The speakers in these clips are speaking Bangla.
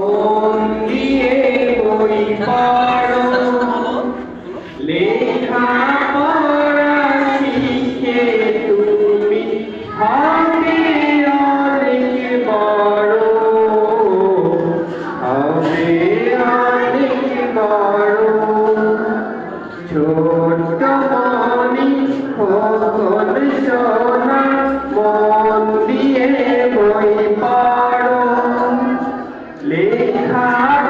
মন দিয়ে বই পড়ো। লেখা পড়া শিখে তুমি হবে ছোট মনি খোকন লেখা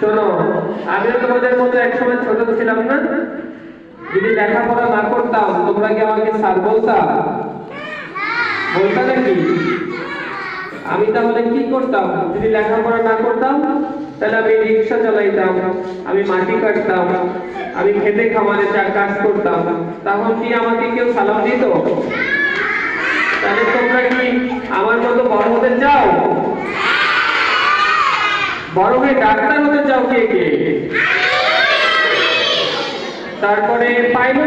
শোনো, আমিও তোমাদের মতো একসময় ছোট ছিলাম না। যদি লেখাপড়া না করতাম, তোমরা কি আমাকে স্যার বলতা? বলতা নাকি? আমি তাহলে কি করতাম? যদি লেখাপড়া না করতাম তাহলে আমি রিক্সা চালাইতাম, আমি মাটি কাটতাম, আমি খেতে খামারে চা কাজ করতাম। তখন কি আমাকে কেউ সালাম দিত? তাহলে তোমরা কি আমার মতো বড় হতে চাও? বড় হয়ে ডাক্তার হতে চাও কে কে? তারপরে পাইলট